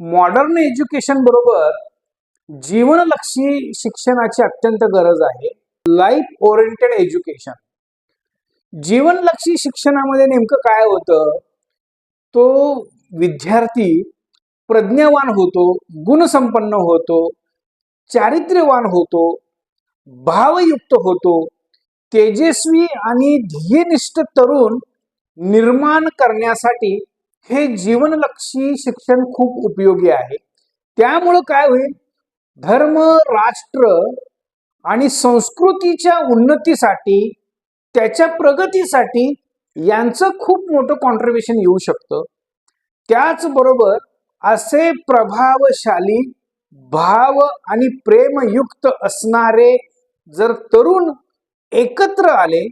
Modern education बरोबर जीवनलक्षी शिक्षणाची अत्यंत गरज आहे. लाईफ ओरिएंटेड एज्युकेशन जीवनलक्षी शिक्षणामध्ये नेमकं काय होतं? तो विद्यार्थी प्रज्ञावान होतो गुणसंपन्न होतो चारित्र्यवान होतो भावयुक्त होतो तेजस्वी आणि ध्येयनिष्ठ तरुण निर्माण करण्यासाठी हे जीवनलक्षी शिक्षण खूप उपयोगी आहे. त्यामुळं काय होईल? धर्म राष्ट्र आणि संस्कृतीच्या उन्नतीसाठी त्याच्या प्रगतीसाठी यांचं खूप मोठं कॉन्ट्रीब्युशन येऊ शकतं. त्याचबरोबर असे प्रभावशाली भाव आणि प्रेमयुक्त असणारे जर तरुण एकत्र आले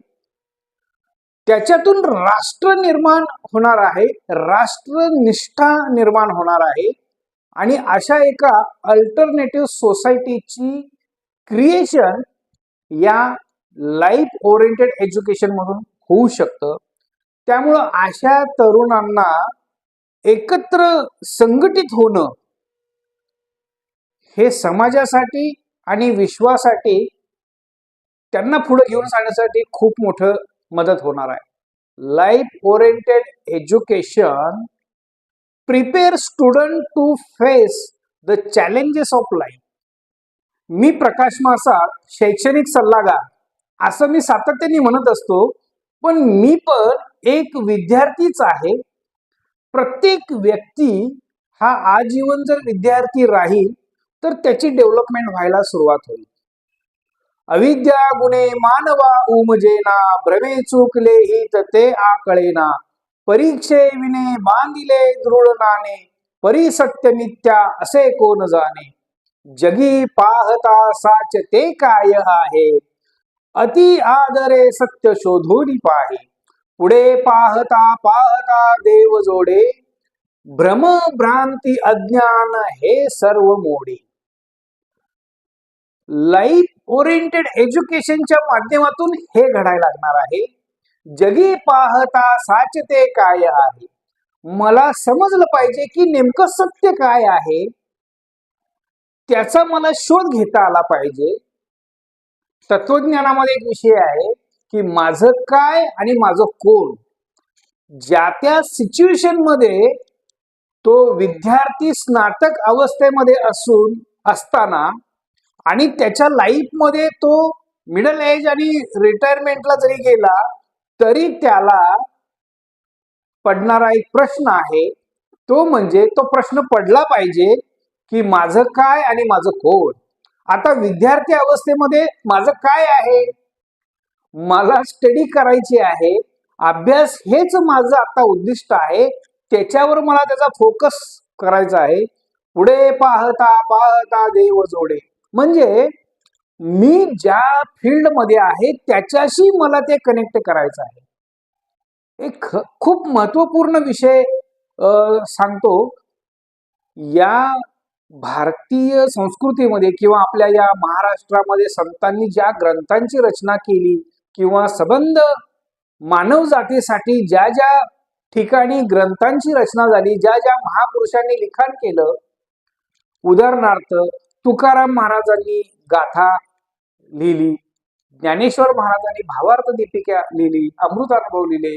त्याच्यातून राष्ट्र निर्माण होणार आहे राष्ट्रनिष्ठा निर्माण होणार आहे. आणि अशा एका अल्टरनेटिव्ह सोसायटीची क्रिएशन या लाईफ ओरिएंटेड एज्युकेशन मधून होऊ शकतं. त्यामुळं अशा तरुणांना एकत्र संघटित होणं हे समाजासाठी आणि विश्वासाठी त्यांना पुढे घेऊन जाण्यासाठी खूप मोठं मदत होणार आहे. Life oriented education prepare student to face the challenges of life मी प्रकाश मासा शैक्षणिक सल्लागार असं मी सातत्याने म्हणत असतो पण मी पण एक विद्यार्थीच आहे. प्रत्येक व्यक्ती हा आजीवन जर विद्यार्थी राहील तर त्याची डेव्हलपमेंट व्हायला सुरुवात होईल. अविद्या गुणे मानवा उमजेना भ्रमे चुकले हित ते आकळेना परीक्षे विने बांधिले दृढ नाणे परिसत्य मिथ्या असे कोण जाणे जगी पाहता साच ते काय आहे अति आदरे सत्य शोधून पाहे पुढे पाहता पाहता देव जोडे भ्रम भ्रांती अज्ञान हे सर्व मोडे लाईफ ओरिएंटेड एज्युकेशनच्या माध्यमातून हे घडायला लागणार आहे. जगी पाहता साचते काय आहे? मला समजलं पाहिजे की नेमकं सत्य काय आहे? त्याचा मला शोध घेता आला पाहिजे. तत्वज्ञानामध्ये एक विषय आहे की माझं काय आणि माझं कोण? ज्या त्या सिच्युएशनमध्ये तो विद्यार्थी स्नातक अवस्थेमध्ये असून असताना आणि त्याच्या लाईफमध्ये तो मिडल एज आणि रिटायरमेंटला जरी गेला तरी त्याला पडणारा एक प्रश्न आहे. तो म्हणजे तो प्रश्न पडला पाहिजे की माझं काय आणि माझं कोण? आता विद्यार्थी अवस्थेमध्ये माझं काय आहे? मला स्टडी करायची आहे. अभ्यास हेच माझं आता उद्दिष्ट आहे. त्याच्यावर मला त्याचा फोकस करायचा आहे. पुढे पाहता पाहता देव जोडे म्हणजे मी ज्या फील्डमध्ये आहे त्याच्याशी मला ते कनेक्ट करायचं आहे. एक ख- खूप महत्त्वपूर्ण विषय सांगतो. या भारतीय संस्कृतीमध्ये किंवा आपल्या या महाराष्ट्रामध्ये संतांनी ज्या ग्रंथांची रचना केली किंवा सबंध मानव जातीसाठी ज्या ज्या ठिकाणी ग्रंथांची रचना झाली ज्या ज्या महापुरुषांनी लिखाण केलं उदाहरणार्थ तुकाराम महाराजांनी गाथा लिहिली ज्ञानेश्वर महाराजांनी भावार्थ दीपिका लिहिली अमृतानुभव लिहिले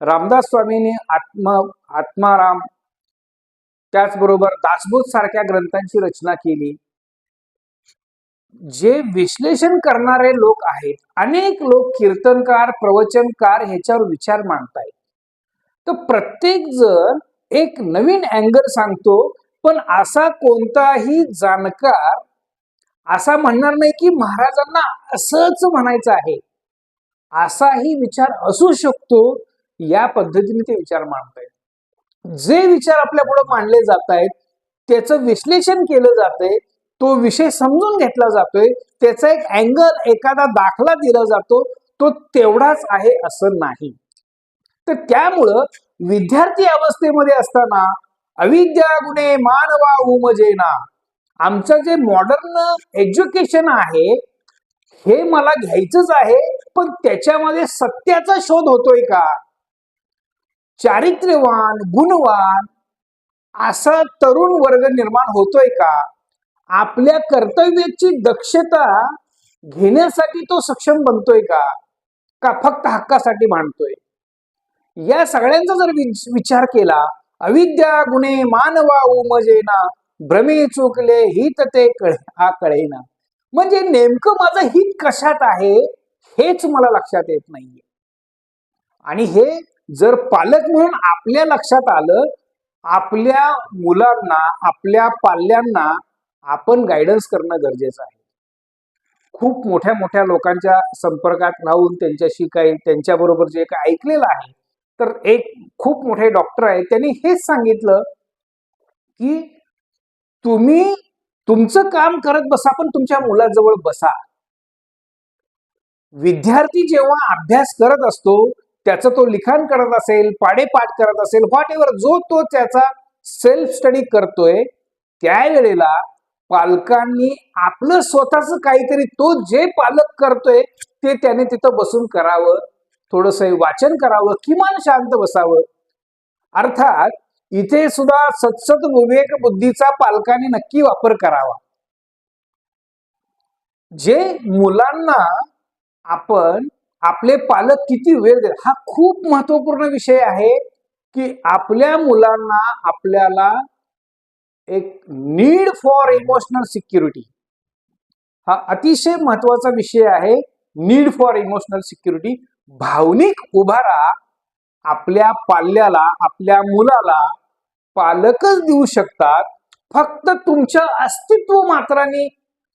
रामदास स्वामींनी आत्म आत्माराम त्याचबरोबर दासबोध सारख्या ग्रंथांची रचना केली. जे विश्लेषण करणारे लोक आहेत अनेक लोक कीर्तनकार प्रवचनकार ह्याच्यावर विचार मांडतायत. तर प्रत्येक जण एक नवीन अँगल सांगतो पण असा कोणताही जाणकार असा म्हणणार नाही की महाराजांना असंच म्हणायचं आहे. असाही विचार असू शकतो या पद्धतीने ते विचार मांडतायत. जे विचार आपल्या पुढे मांडले जात आहेत त्याचं विश्लेषण केलं जातंय तो विषय समजून घेतला जातोय त्याचा एक अँगल एखादा दाखला दिला जातो तो तेवढाच आहे असं नाही. तर त्यामुळं विद्यार्थी अवस्थेमध्ये असताना अविद्या गुणे मानवा उमजेना. आमचं जे मॉडर्न एज्युकेशन आहे हे मला घ्यायचंच आहे पण त्याच्यामध्ये सत्याचा शोध होतोय का? चारित्र्यवान गुणवान असा तरुण वर्ग निर्माण होतोय का? आपल्या कर्तव्याची दक्षता घेण्यासाठी तो सक्षम बनतोय का? का फक्त हक्कासाठी मांडतोय या सगळ्यांचा जर विचार केला अविद्या गुणे मानवा उमजेना भ्रमे चुकले हित ते कळे हा कळेना. म्हणजे नेमकं माझं हित कशात आहे हेच मला लक्षात येत नाहीये. आणि हे जर पालक म्हणून आपल्या लक्षात आलं आपल्या मुलांना आपल्या पाल्यांना आपण गायडन्स करणं गरजेचं आहे. खूप मोठ्या मोठ्या लोकांच्या संपर्कात राहून त्यांच्याशी काही त्यांच्याबरोबर जे काही ऐकलेलं आहे तर एक खूप मोठे डॉक्टर आहेत. त्यांनी हेच सांगितलं की तुम्ही तुमचं काम करत बसा पण तुमच्या मुलाजवळ बसा. विद्यार्थी जेव्हा अभ्यास करत असतो त्याचं तो लिखाण करत असेल पाडेपाठ करत असेल व्हॉट एव्हर जो तो त्याचा सेल्फ स्टडी करतोय त्यावेळेला पालकांनी आपलं स्वतःच काहीतरी तो जे पालक करतोय ते त्याने तिथं बसून करावं. थोडस वाचन करावं किमान शांत बसावं. अर्थात इथे सुद्धा सत्सत विवेक बुद्धीचा पालकांनी नक्की वापर करावा. जे मुलांना आपण आपले पालक किती वेळ देत हा खूप महत्त्वपूर्ण विषय आहे की आपल्या मुलांना आपल्याला एक नीड फॉर इमोशनल सिक्युरिटी हा अतिशय महत्त्वाचा विषय आहे नीड फॉर इमोशनल सिक्युरिटी भावनिक उभारा आपल्या पाल्याला आपल्या मुलाला पालकच देऊ शकतात. फक्त तुमच्या अस्तित्व मात्राने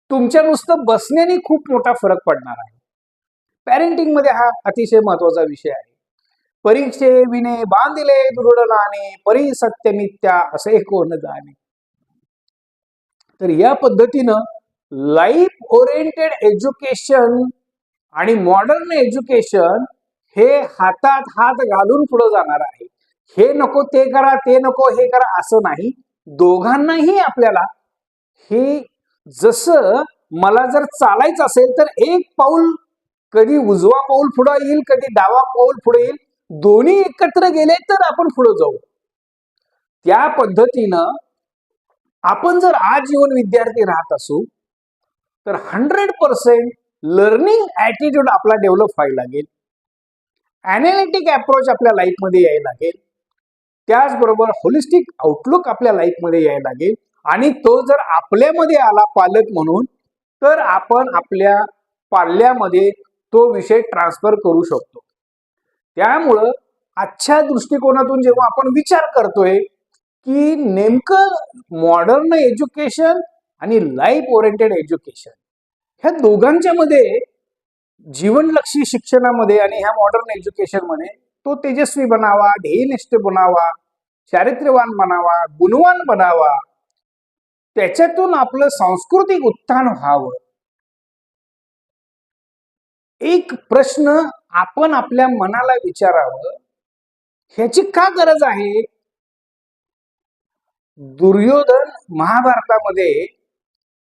तुमच्या नुसतं बसण्याने खूप मोठा फरक पडणार आहे. पॅरेंटिंगमध्ये हा अतिशय महत्त्वाचा विषय आहे. परीक्षे विने बांधिले दृढनाने परी सत्य मिथ्या असे कोण जाणे. तर या पद्धतीनं लाईफ ओरिएंटेड एज्युकेशन आणि मॉडर्न एज्युकेशन हे हातात हात घालून पुढे जाणार आहे. हे नको ते करा ते नको हे करा असं नाही. दोघांनाही आपल्याला हे जसं मला जर चालायचं असेल तर एक पाऊल कधी उजवा पाऊल पुढे येईल कधी डावा पाऊल पुढे येईल. दोन्ही एकत्र गेले तर आपण पुढे जाऊ. त्या पद्धतीनं आपण जर आजीवन विद्यार्थी राहत असू तर हंड्रेड पर्सेंट लर्निंग ऍटिट्यूड आपला डेव्हलप व्हायला लागेल. अनालिटिक अप्रोच आपल्या लाईफमध्ये यायला लागेल. त्याचबरोबर होलिस्टिक आउटलुक आपल्या लाईफमध्ये यायला लागेल. आणि तो जर आपल्यामध्ये आला पालक म्हणून तर आपण आपल्या पाल्यामध्ये तो विषय ट्रान्सफर करू शकतो. त्यामुळं आजच्या दृष्टिकोनातून जेव्हा आपण विचार करतोय की नेमकं मॉडर्न एज्युकेशन आणि लाईफ ओरिएंटेड एज्युकेशन ह्या दोघांच्या मध्ये जीवनलक्षी शिक्षणामध्ये आणि ह्या मॉडर्न एज्युकेशनमध्ये तो तेजस्वी बनावा ध्येयनिष्ठ बनावा चारित्र्यवान बनावा गुणवान बनावा त्याच्यातून आपलं सांस्कृतिक उत्थान व्हावं. एक प्रश्न आपण आपल्या मनाला विचारावं ह्याची का गरज आहे? दुर्योधन महाभारतामध्ये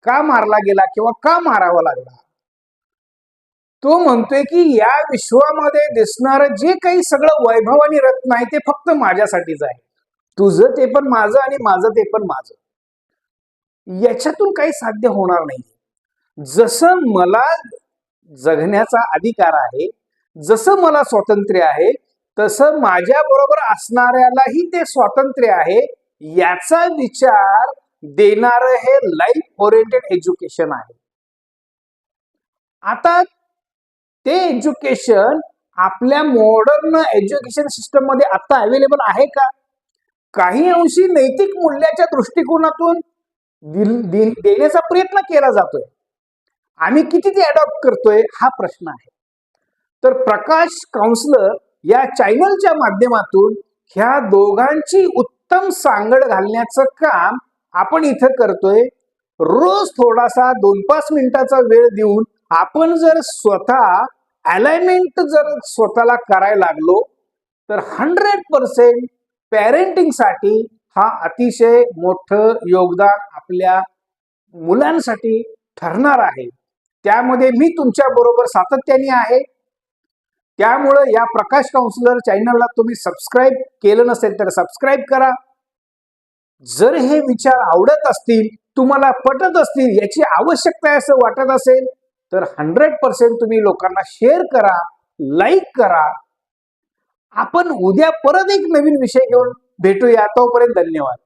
का मारला गेला किंवा का मारावा लागला? तो म्हणतोय की या विश्वामध्ये दिसणारं जे काही सगळं वैभव आणि रत्न आहे ते फक्त माझ्यासाठीच आहे. तुझं ते पण माझं आणि माझं ते पण माझं. याच्यातून काही साध्य होणार नाही. जसं मला जगण्याचा अधिकार आहे जसं मला स्वातंत्र्य आहे तसं माझ्या बरोबर असणाऱ्यालाही ते स्वातंत्र्य आहे याचा विचार देणार हे लाईफ ओरिएंटेड एज्युकेशन आहे. आता ते एज्युकेशन आपल्या मॉडर्न एज्युकेशन सिस्टममध्ये आता अवेलेबल आहे का? काही अंशी नैतिक मूल्याच्या दृष्टिकोनातून देण्याचा प्रयत्न केला जातोय. आम्ही किती ते अडॉप्ट करतोय हा प्रश्न आहे. तर प्रकाश काउन्सलर या चॅनलच्या माध्यमातून ह्या दोघांची उत्तम सांगड घालण्याचं काम आपण इथं करतोय रोज थोडासा दोन पाच मिनिटाचा वेळ देऊन आपण जर स्वतः अलाइनमेंट जर स्वतःला करायला लागलो तर हंड्रेड पर्सेंट पॅरेंटिंगसाठी हा अतिशय मोठं योगदान आपल्या मुलांसाठी ठरणार आहे. त्यामध्ये मी तुमच्या बरोबर सातत्याने आहे. त्यामुळं या प्रकाश काउन्सिलर चॅनलला तुम्ही सबस्क्राईब केलं नसेल तर सबस्क्राईब करा. जर हे विचार आवडत असतील तुम्हाला पटत असतील याची आवश्यकता आहे असं वाटत असेल तर हंड्रेड पर्सेंट तुम्ही लोकांना शेअर करा लाईक करा. आपण उद्या परत एक नवीन विषय घेऊन भेटूया. तोपर्यंत धन्यवाद.